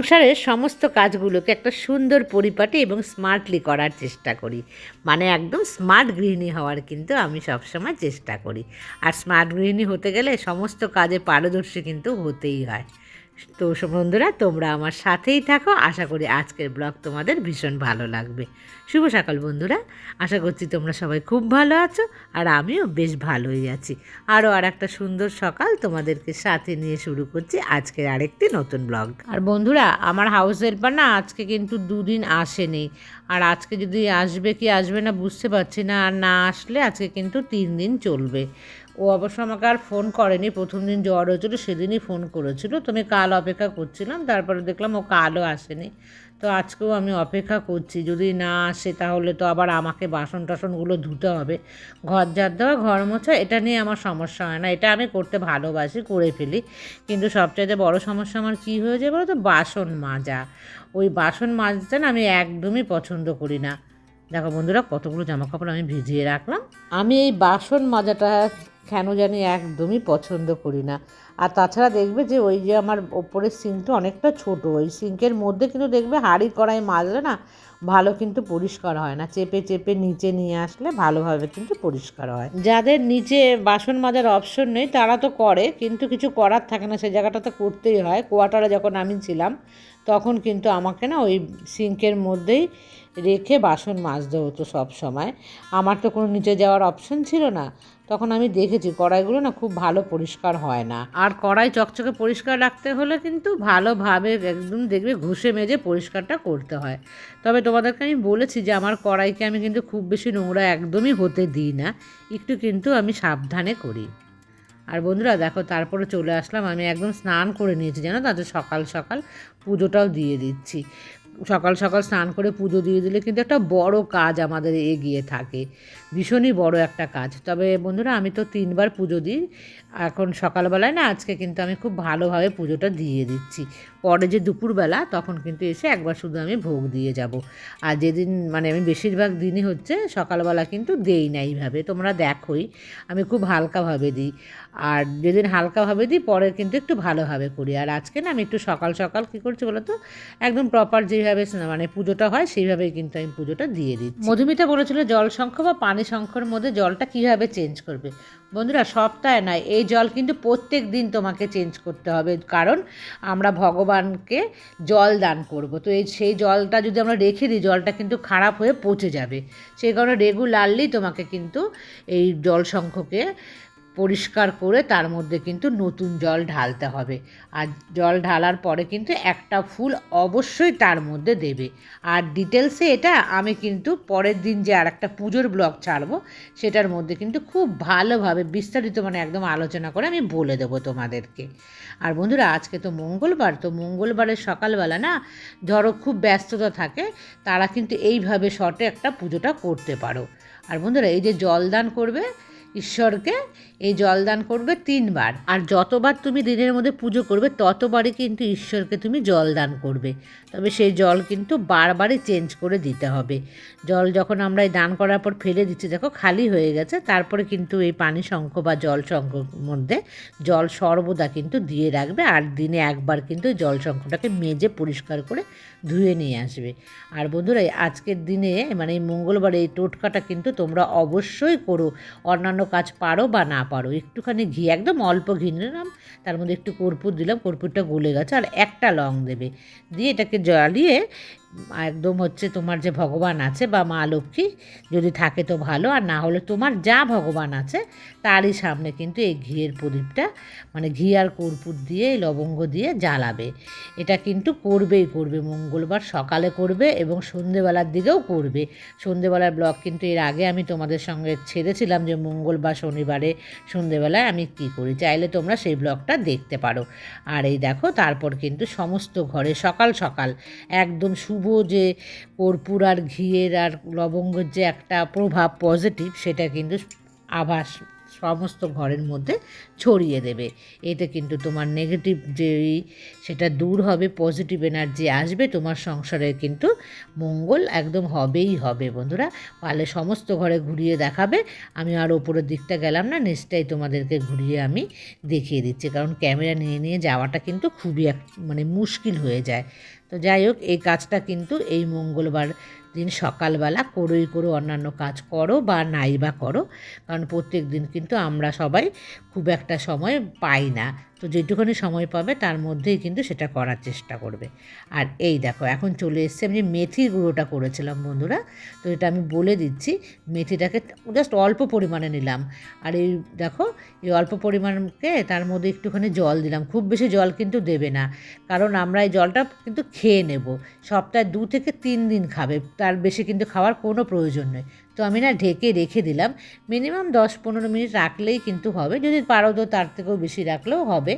সংসারের সমস্ত কাজগুলোকে একটা সুন্দর পরিপাটি এবং স্মার্টলি করার চেষ্টা করি। মানে একদম স্মার্ট গৃহিণী হওয়ার কিন্তু আমি সবসময় চেষ্টা করি। আর স্মার্ট গৃহিণী হতে গেলে সমস্ত কাজে পারদর্শী কিন্তু হতেই হয়। তো বন্ধুরা, তোমরা আমার সাথেই থাকো। আশা করি আজকের ব্লগ তোমাদের ভীষণ ভালো লাগবে। শুভ সকাল বন্ধুরা, আশা করছি তোমরা সবাই খুব ভালো আছো আর আমিও বেশ ভালোই আছি। আরও আর একটা সুন্দর সকাল তোমাদেরকে সাথে নিয়ে শুরু করছি আজকের আরেকটি নতুন ব্লগ। আর বন্ধুরা, আমার হাউস হেল্পার না আজকে কিন্তু দুদিন আসেনি। আর আজকে যদি আসবে কি আসবে না বুঝতে পারছি না। আর না আসলে আজকে কিন্তু তিন দিন চলবে। ও অবশ্য আমাকে আর ফোন করেনি। প্রথম দিন জ্বর হয়েছিল, সেদিনই ফোন করেছিল। তো আমি কাল অপেক্ষা করছিলাম, তারপরে দেখলাম ও কালও আসেনি। তো আজকেও আমি অপেক্ষা করছি, যদি না আসে তাহলে তো আবার আমাকে বাসন টাসনগুলো ধুতে হবে। ঘর ঝাড় দেওয়া, ঘর মোছা, এটা নিয়ে আমার সমস্যা হয় না। এটা আমি করতে ভালোবাসি, করে ফেলি। কিন্তু সবচাইতে বড় সমস্যা আমার কী হয়ে যায় বলো তো বাসন মাজা। ওই বাসন মাজতে না আমি একদমই পছন্দ করি না। দেখো বন্ধুরা, কতগুলো জামাকাপড় আমি ভিজিয়ে রাখলাম। আমি এই বাসন মাজাটা কেন জানি একদমই পছন্দ করি না। আর তাছাড়া দেখবে যে ওই যে আমার ওপরের সিঙ্কটা অনেকটা ছোট, ওই সিঙ্কের মধ্যে কিন্তু দেখবে হাঁড়ি কড়াই মাজলে না ভালো কিন্তু পরিষ্কার হয় না। চেপে চেপে নিচে নিয়ে আসলে ভালোভাবে কিন্তু পরিষ্কার হয়। যাদের নিচে বাসন মাজার অপশন নেই তারা তো করে, কিন্তু কিছু করার থাকে না। সেই জায়গাটা তো করতেই হয়। কোয়ার্টারে যখন আমি ছিলাম তখন কিন্তু আমাকে না ওই সিঙ্কের মধ্যেই রেখে বাসন মাজতে হতো সব সময়। আমার তো কোনো নিচে যাওয়ার অপশন ছিল না। তখন আমি দেখেছি কড়াইগুলো না খুব ভালো পরিষ্কার হয় না। আর কড়াই চকচকে পরিষ্কার রাখতে হলে কিন্তু ভালোভাবে একদম দেখবে ঘষে মেজে পরিষ্কারটা করতে হয়। তবে তোমাদেরকে আমি বলেছি যে আমার কড়াইকে আমি কিন্তু খুব বেশি নোংরা একদমই হতে দিই না। একটু কিন্তু আমি সাবধানে করি। আর বন্ধুরা দেখো, তারপরে চলে আসলাম, আমি একদম স্নান করে নিয়েছি, জানো তাতে সকাল সকাল পুজোটাও দিয়ে দিচ্ছি। সকাল সকাল স্নান করে পুজো দিয়ে দিলে কিন্তু একটা বড় কাজ আমাদের এগিয়ে থাকে। ভীষণই বড় একটা কাজ। তবে বন্ধুরা, আমি তো তিনবার পুজো দিই। এখন সকালবেলায় না, আজকে কিন্তু আমি খুব ভালোভাবে পুজোটা দিয়ে দিচ্ছি। পরে যে দুপুরবেলা, তখন কিন্তু এসে একবার শুধু আমি ভোগ দিয়ে যাব। আর যেদিন মানে আমি বেশিরভাগ দিনই হচ্ছে সকালবেলা কিন্তু দেই না এইভাবে। তোমরা দেখোই, আমি খুব হালকাভাবে দিই। আর যেদিন হালকাভাবে দিই, পরে কিন্তু একটু ভালোভাবে করি। আর আজকে না, আমি একটু সকাল সকাল কী করছি বলো তো? একদম প্রপার যেভাবে মানে পুজোটা হয়, সেইভাবেই কিন্তু আমি পুজোটা দিয়ে দিই মধুমিতা বলেছিল জল শঙ্খ বা পানি শঙ্খর মধ্যে জলটা কীভাবে চেঞ্জ করবে? বন্ধুরা সপ্তাহে নয় এই জল কিন্তু প্রত্যেক দিন তোমাকে চেঞ্জ করতে হবে। কারণ আমরা ভগবানকে জল দান করব। তো এই, সেই জলটা যদি আমরা রেখে দিই, জলটা কিন্তু খারাপ হয়ে পচে যাবে। সেই কারণে রেগুলারলি তোমাকে কিন্তু এই জল সংখ্যকে পরিষ্কার করে তার মধ্যে কিন্তু নতুন জল ঢালতে হবে। আর জল ঢালার পরে কিন্তু একটা ফুল অবশ্যই তার মধ্যে দেবে। আর ডিটেলসে এটা আমি কিন্তু পরের দিন যে আর একটা পুজোর ব্লগ ছাড়বো, সেটার মধ্যে কিন্তু খুব ভালোভাবে বিস্তারিত মানে একদম আলোচনা করে আমি বলে দেবো তোমাদেরকে। আর বন্ধুরা, আজকে তো মঙ্গলবার, তো মঙ্গলবারের সকালবেলা না ধরো খুব ব্যস্ততা থাকে, তারা কিন্তু এইভাবে শর্টে একটা পুজোটা করতে পারো। আর বন্ধুরা, এই যে জলদান করবে ঈশ্বরকে এই জলদান করবে তিনবার। আর যতবার তুমি দিনের মধ্যে পুজো করবে, ততবারই কিন্তু ঈশ্বরকে তুমি জল দান করবে। তবে সেই জল কিন্তু বারবারই চেঞ্জ করে দিতে হবে। জল যখন আমরা এই দান করার পর ফেলে দিচ্ছি, দেখো খালি হয়ে গেছে, তারপরে কিন্তু এই পানি শঙ্খ বা জল শঙ্খর মধ্যে জল সর্বদা কিন্তু দিয়ে রাখবে আর দিনে একবার কিন্তু জল শঙ্খটাকে মেজে পরিষ্কার করে ধুয়ে নিয়ে আসবে। আর বন্ধুরা আজকের দিনে মানে এই মঙ্গলবার এই টোটকাটা কিন্তু তোমরা অবশ্যই করো। অন্যান্য কাজ পারো বা না পারো, একটুখানি ঘি, একদম অল্প ঘি নিলাম তার মধ্যে একটু কর্পূর দিলাম, কর্পূরটা গলে গেছে, আর একটা লং দেবে। দিয়ে এটাকে জ্বালিয়ে একদম হচ্ছে তোমার যে ভগবান আছে বা মা লক্ষ্মী যদি থাকে তো ভালো, আর না হলে তোমার যা ভগবান আছে তারই সামনে কিন্তু এই ঘিয়ের প্রদীপটা মানে ঘি আর কর্পূর দিয়ে লবঙ্গ দিয়ে জ্বালাবে। এটা কিন্তু করবেই করবে, মঙ্গলবার সকালে করবে এবং সন্ধেবেলার দিকেও করবে। সন্ধেবেলার ব্লগ কিন্তু এর আগে আমি তোমাদের সঙ্গে ছেড়েছিলাম যে মঙ্গলবার, শনিবারে সন্ধেবেলায় আমি কি করি, চাইলে তোমরা সেই ব্লগটা দেখতে পারো। আর এই দেখো, তারপর কিন্তু সমস্ত ঘরে সকাল সকাল একদম শুভ যে কর্পূর আর ঘিয়ের আর লবঙ্গের যে একটা প্রভাব পজিটিভ সেটা কিন্তু আভাস সমস্ত ঘরের মধ্যে ছড়িয়ে দেবে। এতে কিন্তু তোমার নেগেটিভ যে সেটা দূর হবে পজিটিভ এনার্জি আসবে, তোমার সংসারে কিন্তু মঙ্গল একদম হবেই হবে বন্ধুরা। পালে সমস্ত ঘরে ঘুরিয়ে দেখাবে। আমি আর ওপরের দিকটা গেলাম না, নিচটাই তোমাদেরকে ঘুরিয়ে আমি দেখিয়ে দিচ্ছি। কারণ ক্যামেরা নিয়ে নিয়ে যাওয়াটা কিন্তু খুবই এক মানে মুশকিল হয়ে যায়। তো যাই হোক, এই কাজটা কিন্তু এই মঙ্গলবার দিন সকালবেলা করোই করো, অন্যান্য কাজ করো বা নাই বা করো। কারণ প্রত্যেক দিন কিন্তু আমরা সবাই খুব একটা সময় পাই না। তো যেটুখানি সময় পাবে তার মধ্যেই কিন্তু সেটা করার চেষ্টা করবে। আর এই দেখো, এখন চলে এসছে আমি যে মেথির গুঁড়োটা করেছিলাম বন্ধুরা, তো এটা আমি বলে দিচ্ছি, মেথিটাকে জাস্ট অল্প পরিমাণে নিলাম। আর এই দেখো, এই অল্প পরিমাণকে তার মধ্যে একটুখানি জল দিলাম। খুব বেশি জল কিন্তু দেবে না, কারণ আমরা এই জলটা কিন্তু খেয়ে নেব। সপ্তাহে দু থেকে তিন দিন খাবে, তার বেশি কিন্তু খাওয়ার কোনো প্রয়োজন নেই। তো আমি না ঢেকে রেখে দিলাম। মিনিমাম দশ পনেরো মিনিট রাখলেই কিন্তু হবে। যদি পারো তো তার থেকেও বেশি রাখলেও হবে।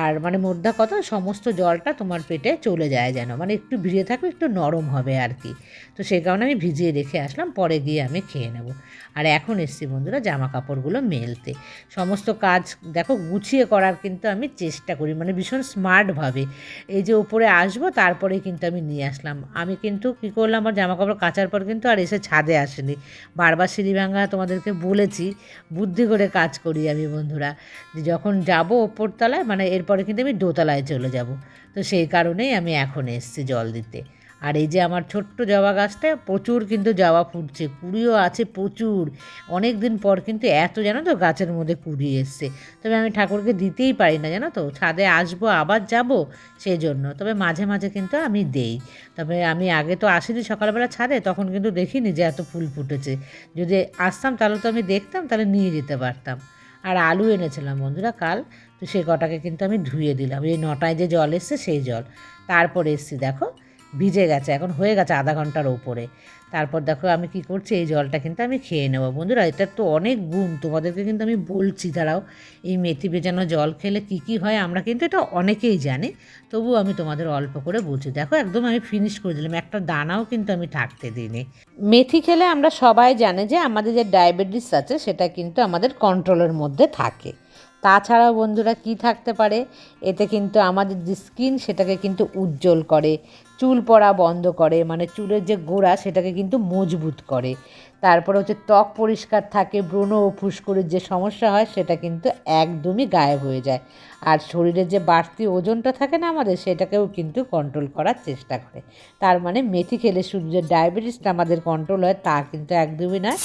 আর মানে মোদ্দা কথা, সমস্ত জলটা তোমার পেটে চলে যায় যেন। মানে একটু ভিজে থাকবে একটু নরম হবে আর কি। তো সেই কারণে আমি ভিজিয়ে রেখে আসলাম, পরে গিয়ে আমি খেয়ে নেব। আর এখন এসছি বন্ধুরা জামা কাপড়গুলো মেলতে। সমস্ত কাজ দেখো, গুছিয়ে করার কিন্তু আমি চেষ্টা করি। মানে ভীষণ স্মার্টভাবে এই যে উপরে আসব তারপরে কিন্তু আমি নিয়ে আসলাম। আমি কিন্তু কী করলাম, আমার জামা কাপড় কাচার পর কিন্তু আর এসে ছাদে আসেনি। বারবার সিঁড়ি ভাঙা তোমাদেরকে বলেছি, বুদ্ধি করে কাজ করি আমি বন্ধুরা। যে যখন যাব ওপরতলায় মানে এরপরে কিন্তু আমি দোতলায় চলে যাব। তো সেই কারণেই আমি এখন এসছি জল দিতে। আর এই যে আমার ছোট্ট জবা গাছটা, প্রচুর কিন্তু জবা ফুটছে কুড়িও আছে প্রচুর। অনেক দিন পর কিন্তু এত জানো তো গাছের মধ্যে কুড়ি এসছে। তবে আমি ঠাকুরকে দিতেই পারি না, জানো তো। ছাদে আসব, আবার যাব সেই জন্য তবে মাঝে মাঝে কিন্তু আমি দেই। তবে আমি আগে তো আসিনি সকালবেলা ছাদে, তখন কিন্তু দেখিনি যে এত ফুল ফুটেছে। যদি আসতাম তাহলে তো আমি দেখতাম, তাহলে নিয়ে যেতে পারতাম। আর আলু এনেছিলাম বন্ধুরা কাল, তো সে কটাকে কিন্তু আমি ধুয়ে দিলাম। এই নটায় যে জল এসছে, সেই জল। তারপরে এসছি, দেখো। ভিজে গেছে, এখন হয়ে গেছে আধা ঘণ্টার ওপরে। তারপর দেখো আমি কি করছি, এই জলটা কিন্তু আমি খেয়ে নেব। বন্ধুরা এটার তো অনেক গুণ, তোমাদেরকে কিন্তু আমি বলছি তারাও এই মেথি ভেজানো জল খেলে কি কি হয় আমরা কিন্তু এটা অনেকেই জানি, তবুও আমি তোমাদের অল্প করে বলছি। দেখো, একদম আমি ফিনিশ করে দিলাম, একটা দানাও কিন্তু আমি থাকতে দিইনি। মেথি খেলে আমরা সবাই জানি যে আমাদের যে ডায়াবেটিস আছে, সেটা কিন্তু আমাদের কন্ট্রোলের মধ্যে থাকে। তাছাড়াও বন্ধুরা, কি থাকতে পারে? এতে কিন্তু আমাদের যে স্কিন সেটাকে কিন্তু উজ্জ্বল করে। চুল পড়া বন্ধ করে মানে চুলের যে গোড়া সেটাকে কিন্তু মজবুত করে। তারপরে হচ্ছে ত্বক পরিষ্কার থাকে, ব্রণ ও ফুসকুড়ির যে সমস্যা হয় সেটা কিন্তু একদমই গায়েব হয়ে যায়। আর শরীরের যে বাড়তি ওজনটা থাকে না আমাদের, সেটাকেও কিন্তু কন্ট্রোল করার চেষ্টা করে। তার মানে মেথি খেলে যে ডায়াবেটিসটা আমাদের কন্ট্রোল হয়, তা কিন্তু একদমই নয়।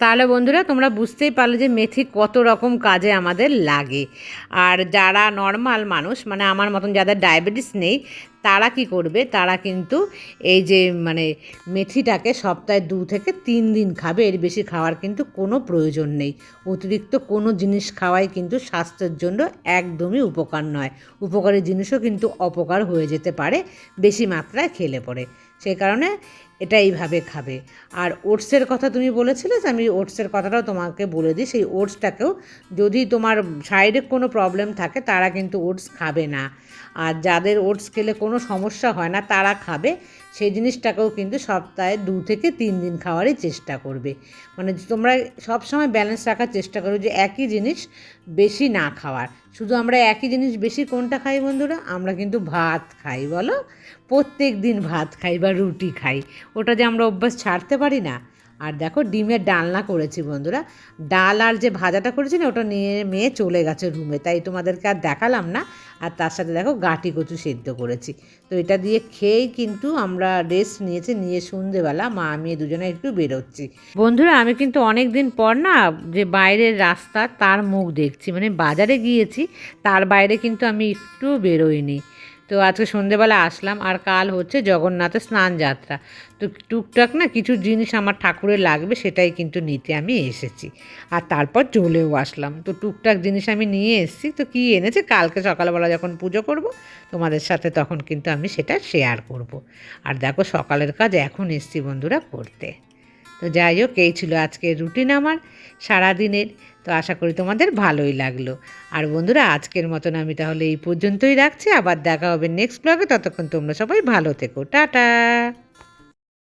তাহলে বন্ধুরা তোমরা বুঝতেই পারলে যে মেথি কত রকম কাজে আমাদের লাগে। আর যারা নর্মাল মানুষ মানে আমার মতন যাদের ডায়াবেটিস নেই, তারা কি করবে? তারা কিন্তু এই যে মানে মেথিটাকে সপ্তাহে দু থেকে তিন দিন খাবে, এর বেশি খাওয়ার কিন্তু কোনো প্রয়োজন নেই। অতিরিক্ত কোনো জিনিস খাওয়াই কিন্তু স্বাস্থ্যের জন্য একদমই উপকার নয়। উপকারী জিনিসও কিন্তু অপকার হয়ে যেতে পারে, বেশি মাত্রায় খেলে পড়ে। সেই কারণে এটা এইভাবে খাবে। আর ওটসের কথা তুমি বলেছিলে আমি ওটসের কথাটাও তোমাকে বলে দিই, সেই ওটসটাকেও যদি তোমার সাইডে কোনো প্রবলেম থাকে তারা কিন্তু ওটস খাবে না। আর যাদের ওটস খেলে কোনো সমস্যা হয় না, তারা খাবে। সেই জিনিসটাকেও কিন্তু সপ্তাহে দু থেকে তিন দিন খাওয়ারই চেষ্টা করবে। মানে তোমরা সব সময় ব্যালেন্স রাখার চেষ্টা করো যে একই জিনিস বেশি না খাওয়ার। শুধু আমরা একই জিনিস বেশি কোনটা খাই বন্ধুরা? আমরা কিন্তু ভাত খাই, বলো? প্রত্যেক দিন ভাত খাই বা রুটি খাই। ওটা যে আমরা অভ্যাস ছাড়তে পারি না। আর দেখো ডিমের ডালনা করেছি বন্ধুরা। ডাল আর যে ভাজাটা করেছি না, ওটা নিয়ে মেয়ে চলে গেছে রুমে তাই তোমাদেরকে আর দেখালাম না। আর তার সাথে দেখো গাঁটি কচু সেদ্ধ করেছি। তো এটা দিয়ে খেয়েই কিন্তু আমরা রেস্ট নিয়েছি। নিয়ে সন্ধেবেলা মা, আমি দুজনে একটু বেরোচ্ছি। বন্ধুরা, আমি কিন্তু অনেক দিন পর না যে বাইরের রাস্তা, তার মুখ দেখছি। মানে বাজারে গিয়েছি, তার বাইরে কিন্তু আমি একটু বেরোইনি। তো আজকে সন্ধেবেলা আসলাম, আর কাল হচ্ছে জগন্নাথের স্নান যাত্রা। তো টুকটাক না কিছু জিনিস আমার ঠাকুরের লাগবে, সেটাই কিন্তু নিতে আমি এসেছি। আর তারপর চলেও আসলাম। তো টুকটাক জিনিস আমি নিয়ে এসেছি, তো কী এনেছে? কালকে সকালবেলা যখন পুজো করব, তোমাদের সাথে তখন কিন্তু আমি সেটা শেয়ার করব। আর দেখো সকালের কাজ এখন এসছি বন্ধুরা করতে। তো যাই হোক, এই ছিল আজকের রুটিন আমার, সারাদিনের। তো আশা করি তোমাদের ভালোই লাগল। আর বন্ধুরা, আজকের মতন আমি তাহলে এই পর্যন্তই রাখছি। আবার দেখা হবে নেক্সট ব্লগে ততক্ষণ তোমরা সবাই ভালো থেকো। টাটা!